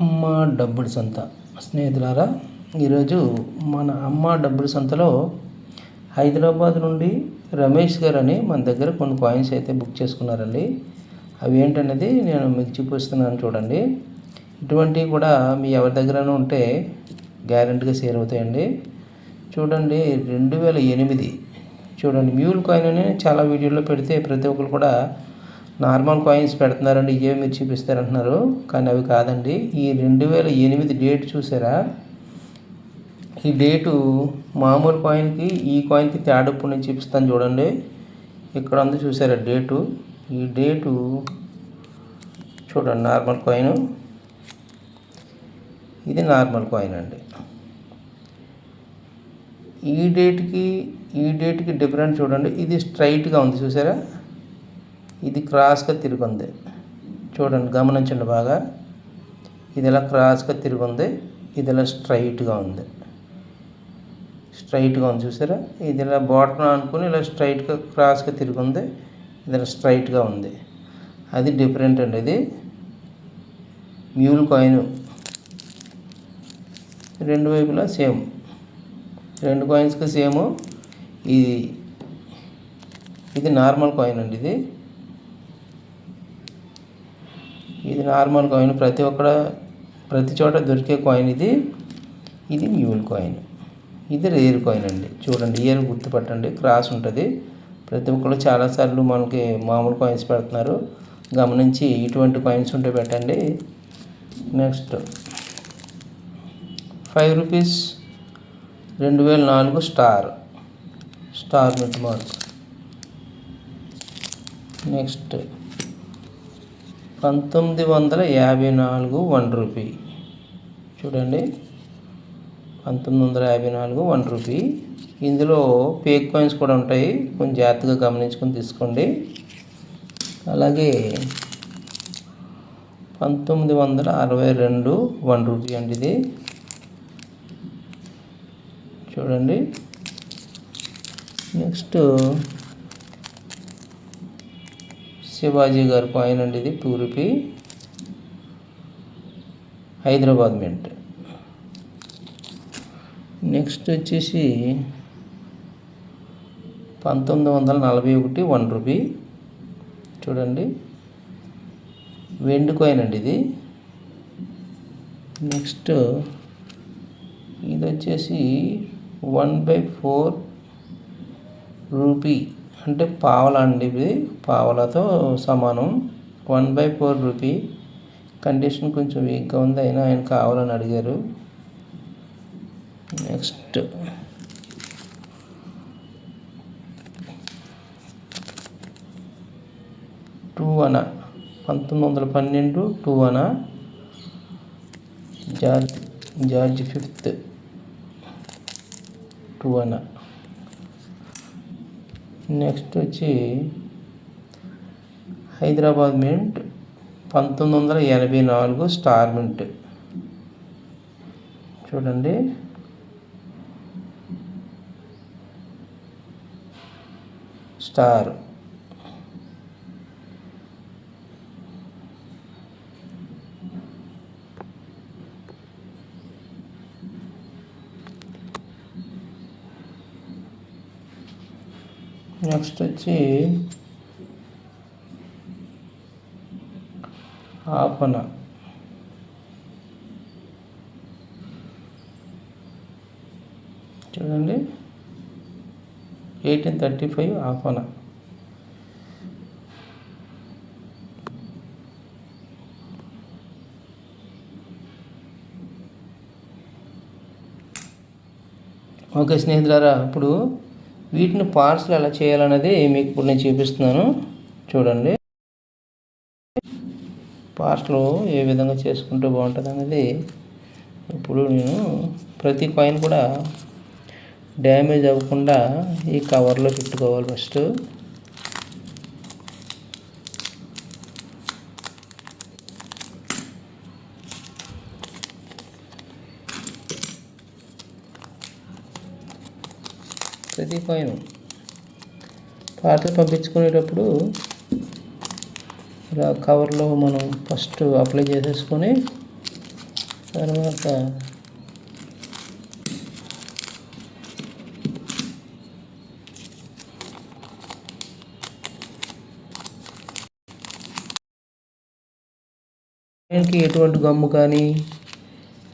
అమ్మ డబ్బుల సంత. స్నేహితులారా ఈరోజు మన అమ్మ డబ్బుల సంతలో హైదరాబాద్ నుండి రమేష్ గారు అని మన దగ్గర కొన్ని కాయిన్స్ అయితే బుక్ చేసుకున్నారండి. అవి ఏంటనేది నేను మీకు చూపిస్తున్నాను చూడండి. ఇటువంటివి కూడా మీ ఎవరి దగ్గర ఉంటే గ్యారెంటీగా షేర్ అవుతాయండి. చూడండి రెండు వేల ఎనిమిది. చూడండి మ్యూల్ కాయిన్ అని చాలా వీడియోలో పెడితే ప్రతి ఒక్కరు కూడా నార్మల్ కాయిన్స్ పెడుతున్నారండి ఇవే మీరు చూపిస్తారంటున్నారు. కానీ అవి కాదండి. ఈ రెండు వేల ఎనిమిది డేట్ చూసారా? ఈ డేటు మామూలు కాయిన్కి ఈ కాయిన్కి తేడా ఇప్పుడు నేను చూపిస్తాను చూడండి. ఇక్కడ ఉంది చూసారా డేటు? ఈ డేటు చూడండి నార్మల్ కాయిన్. ఇది నార్మల్ కాయిన్ అండి. ఈ డేట్కి ఈ డేట్కి డిఫరెంట్ చూడండి. ఇది స్ట్రైట్గా ఉంది చూసారా? ఇది క్రాస్గా తిరుగుంది చూడండి గమనించండి బాగా. ఇది ఇలా క్రాస్గా తిరుగుంది ఇది ఇలా స్ట్రైట్గా ఉంది. స్ట్రైట్గా ఉంది చూసారా? ఇది ఇలా బాటం అనుకుని ఇలా స్ట్రైట్గా క్రాస్గా తిరుగుంది ఇది ఇలా స్ట్రైట్గా ఉంది. అది డిఫరెంట్ అండి ఇది. మ్యూల్ కాయిన్ రెండు వైపులా సేమ్ రెండు కాయిన్స్కి సేమ్ ఇది ఇది నార్మల్ కాయిన్ అండి ఇది. ఇది నార్మల్ కాయిన్ ప్రతి ఒక్కడ ప్రతి చోట దొరికే కాయిన్ ఇది. ఇది మ్యూల్ కాయిన్ ఇది రేర్ కాయిన్ అండి. చూడండి ఇయర్ గుర్తుపట్టండి. క్రాస్ ఉంటుంది. ప్రతి ఒక్కరు చాలాసార్లు మనకి మామూలు కాయిన్స్ పెడుతున్నారు. గమనించి ఇటువంటి కాయిన్స్ ఉంటే పెట్టండి. నెక్స్ట్ ఫైవ్ రూపీస్ రెండు వేల నాలుగు star star mint mark next పంతొమ్మిది వందల యాభై నాలుగు వన్ రూపీ. చూడండి. పంతొమ్మిది వందల యాభై నాలుగు వన్ రూపీ. ఇందులో పేక్ కాయిన్స్ కూడా ఉంటాయి. కొంచెం జాగ్రత్తగా గమనించుకొని తీసుకోండి. అలాగే పంతొమ్మిది వందల అరవై రెండు వన్ రూపీ అండి ఇది. చూడండి. నెక్స్ట్ శివాజీ గారి కాయిన్ అండి ఇది two rupee Hyderabad mint. Next వచ్చేసి పంతొమ్మిది వందల నలభై ఒకటి వన్ రూపీ. చూడండి. వెండి కాయిన్ అండి ఇది. నెక్స్ట్ ఇది వచ్చేసి వన్ బై ఫోర్ రూపీ. అంటే పావలా అండి ఇది. పావలతో సమానం. One by four rupee. Condition కొంచెం వీక్గా ఉంది అయినా ఆయన కావాలని అడిగారు. నెక్స్ట్. టూ అన. పంతొమ్మిది వందల పన్నెండు టూ అన. George George fifth. టూ అన. నెక్స్ట్ వచ్చి హైదరాబాద్ మింట్ పంతొమ్మిది వందల ఎనభై నాలుగు స్టార్ మింట్. చూడండి. స్టార్. నెక్స్ట్ వచ్చి ఆపన. చూడండి. ఎయిటీన్ థర్టీ ఫైవ్ ఆపన. ఓకే స్నేహితులారా ఇప్పుడు వీటిని పార్సల్ ఎలా చేయాలనేది మీకు ఇప్పుడు నేను చూపిస్తున్నాను. చూడండి. పార్సల్ ఏ విధంగా చేసుకుంటే బాగుంటుంది అనేది ఇప్పుడు నేను ప్రతి కాయిన్ కూడా డ్యామేజ్ అవ్వకుండా ఈ కవర్లో పెట్టుకోవాలి ఫస్ట్. ప్రతి కాయిన్ పార్సల్ పంపించుకునేటప్పుడు ఇలా కవర్లో మనం ఫస్ట్ అప్లై చేసేసుకొని తర్వాత ఎటువంటి గమ్ము కానీ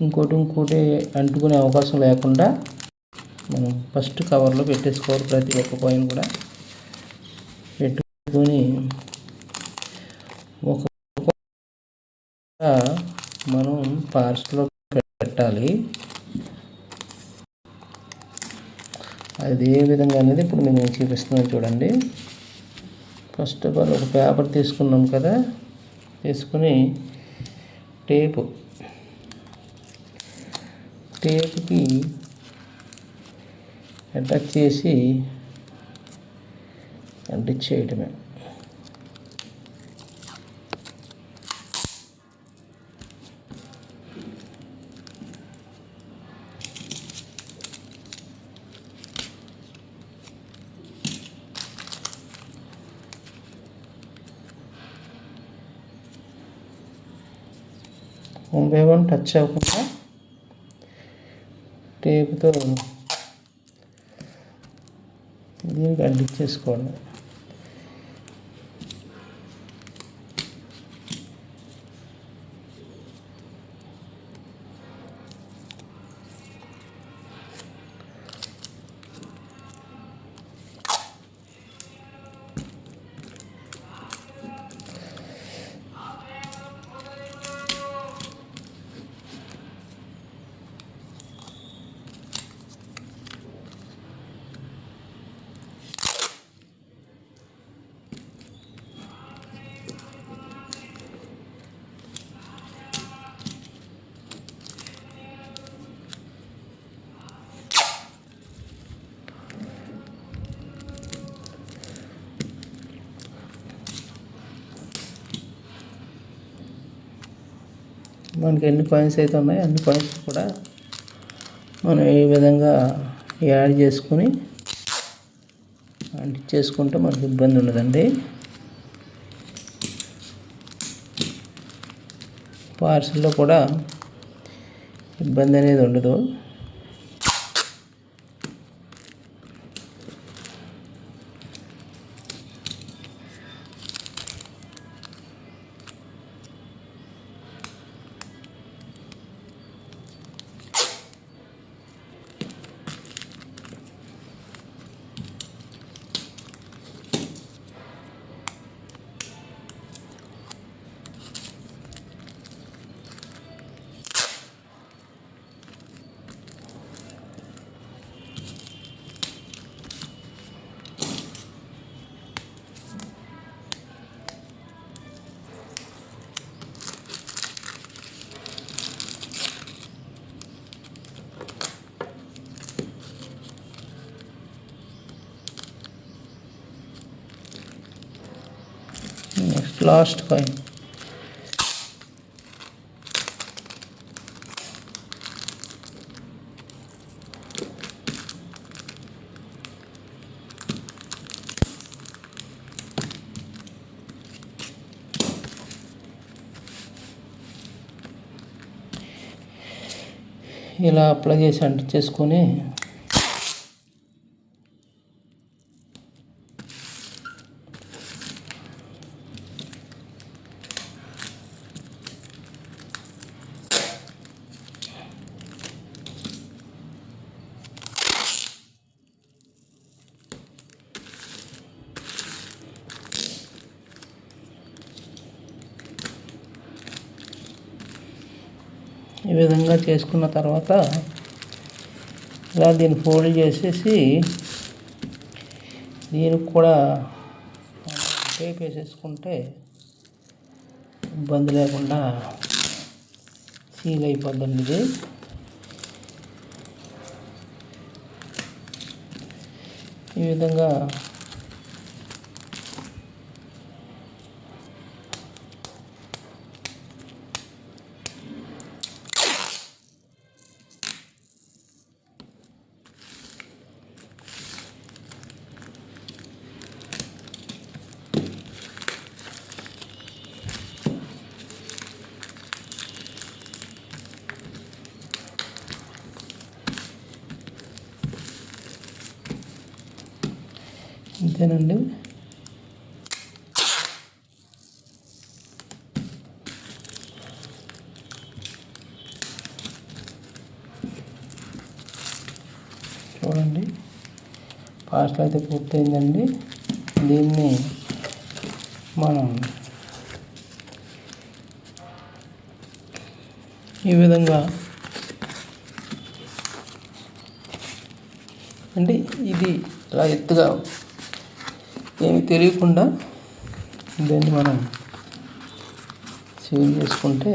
ఇంకోటి ఇంకోటి అంటుకునే అవకాశం లేకుండా మనం ఫస్ట్ కవర్లో పెట్టేసుకోవాలి ప్రతి ఒక్క కాయిన్ కూడా. పెట్టుకొని ఒక మనం పార్సల్లో పెట్టాలి. అది ఏ విధంగా అనేది ఇప్పుడు నేను చూపిస్తున్నాను చూడండి. ఫస్ట్ ఆఫ్ ఆల్ ఒక పేపర్ తీసుకున్నాం కదా. తీసుకుని టేపు టేప్కి అటాచ్ చేసి అంటించేయటమే వన్ బై వన్ టచ్ అవ్వకుండా టేప్తో దీనికి మనకి ఎన్ని కాయిన్స్ అయితే ఉన్నాయో అన్ని కాయిన్స్ కూడా మనం ఈ విధంగా యాడ్ చేసుకుని అంటించేసుకుంటే మనకి ఇబ్బంది ఉండదండి. పార్సల్లో కూడా ఇబ్బంది అనేది ఉండదు. నెక్స్ట్ లాస్ట్ కాయిన్ ఇలా అప్లై చేసి అంటించేసుకొని ఈ విధంగా చేసుకున్న తర్వాత ఇలా దీన్ని ఫోల్డ్ చేసేసి దీనికి కూడా టేప్ వేసేసుకుంటే ఇబ్బంది లేకుండా సీల్ అయిపోద్దండి ఇది. ఈ విధంగా అంతేనండి చూడండి. పార్సల్ అయితే పూర్తయిందండి. దీన్ని మనం ఈ విధంగా అంటే ఇది ఇలా ఎత్తుగా ఏమి తెలియకుండా దీన్ని మనం సేవ్ చేసుకుంటే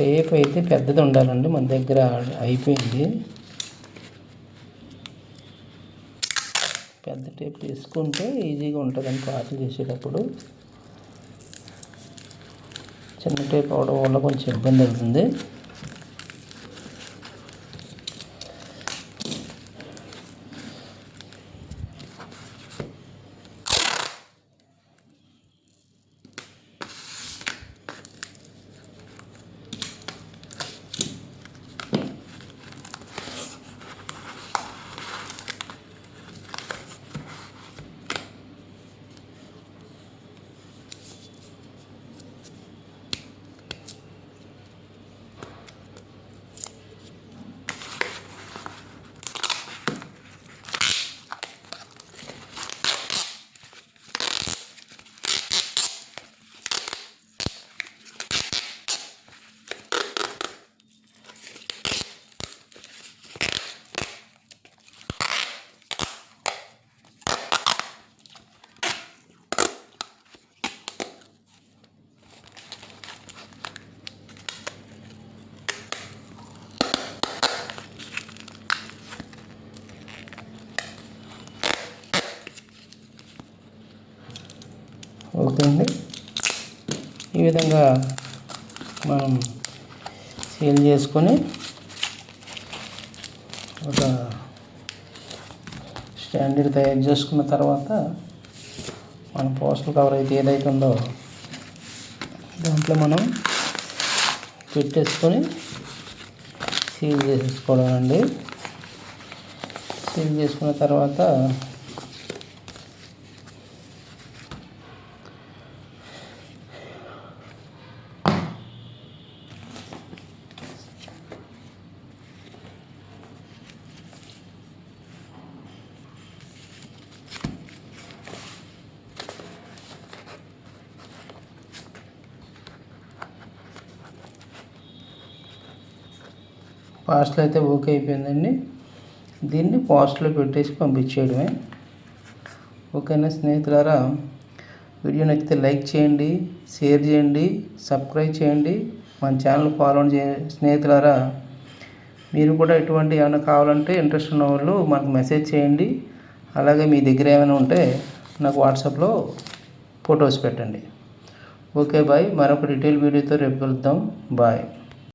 టేప్ అయితే పెద్దది ఉండాలండి మన దగ్గర అయిపోయింది. పెద్ద టేప్ తీసుకుంటే ఈజీగా ఉంటుందండి పార్సల్ చేసేటప్పుడు. చిన్న టేప్ అవడం వల్ల కొంచెం ఇబ్బంది అవుతుంది. ఓకే అండి ఈ విధంగా మనం సీల్ చేసుకొని ఒక స్టాండర్డ్ తయారు చేసుకున్న తర్వాత మన పోస్టల్ కవర్ అయితే ఏదైతే ఉందో దాంట్లో మనం పెట్టేసుకొని సీల్ చేసేసుకోవడం అండి. సీల్ చేసుకున్న తర్వాత పాస్ట్లో అయితే ఓకే అయిపోయిందండి. దీన్ని పాస్ట్లో పెట్టేసి పంపించేయడమే. ఓకేనా స్నేహితులారా? వీడియో నచ్చితే లైక్ చేయండి షేర్ చేయండి సబ్స్క్రైబ్ చేయండి. మన ఛానల్ ఫాలో చే స్నేహితులారా మీరు కూడా ఎటువంటి ఏమైనా కావాలంటే ఇంట్రెస్ట్ ఉన్న వాళ్ళు మనకు మెసేజ్ చేయండి. అలాగే మీ దగ్గర ఏమైనా ఉంటే నాకు వాట్సాప్లో ఫొటోస్ పెట్టండి. Okay bye. మరొక డీటెయిల్ వీడియోతో రేపు వెళ్దాం బాయ్.